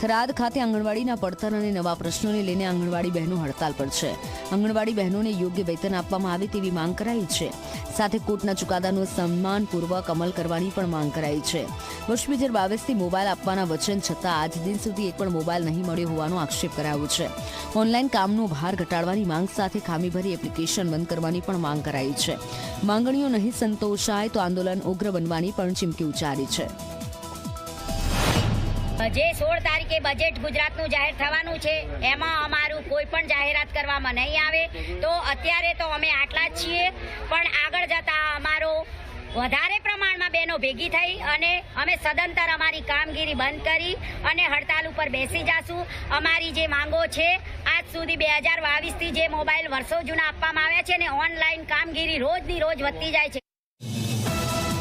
થરાદ ખાતે આંગણવાડીના પડતર અને નવા પ્રશ્નોને લઈને આંગણવાડી બહેનો હડતાલ પર છે. આંગણવાડી બહેનોને યોગ્ય વેતન આપવામાં આવે તેવી માંગ કરાઈ છે. સાથે કોર્ટના ચુકાદાનો સન્માનપૂર્વક અમલ કરવાની પણ માંગ કરાઈ છે. વર્ષ બે હજાર બાવીસથી મોબાઈલ આપવાના વચન છતાં આજ દિન સુધી એક પણ મોબાઈલ નહીં મળ્યો હોવાનો આક્ષેપ કરાયો છે. ઓનલાઈન કામનો ભાર ઘટાડવાની માંગ સાથે ખામીભરી એપ્લિકેશન બંધ કરવાની પણ માંગ કરાઈ છે. માંગણીઓ નહીં સંતોષાય તો આંદોલન ઉગ્ર બનવાની પણ ચીમકી ઉચ્ચારી છે. જે સોળ તારીખે બજેટ ગુજરાતનું જાહેર થવાનું છે, એમાં અમારું કોઈ પણ જાહેરાત કરવામાં નહીં આવે. તો અત્યારે તો અમે આટલા જ છીએ, પણ આગળ જતા અમારો વધારે પ્રમાણમાં બહેનો ભેગી થઈ અને અમે સદંતર અમારી કામગીરી બંધ કરી અને હડતાલ ઉપર બેસી જશું. અમારી જે માંગો છે, આજ સુધી બે હજાર બાવીસથી જે મોબાઈલ વર્ષો જૂના આપવામાં આવ્યા છે ને ઓનલાઈન કામગીરી રોજની રોજ વધતી જાય છે.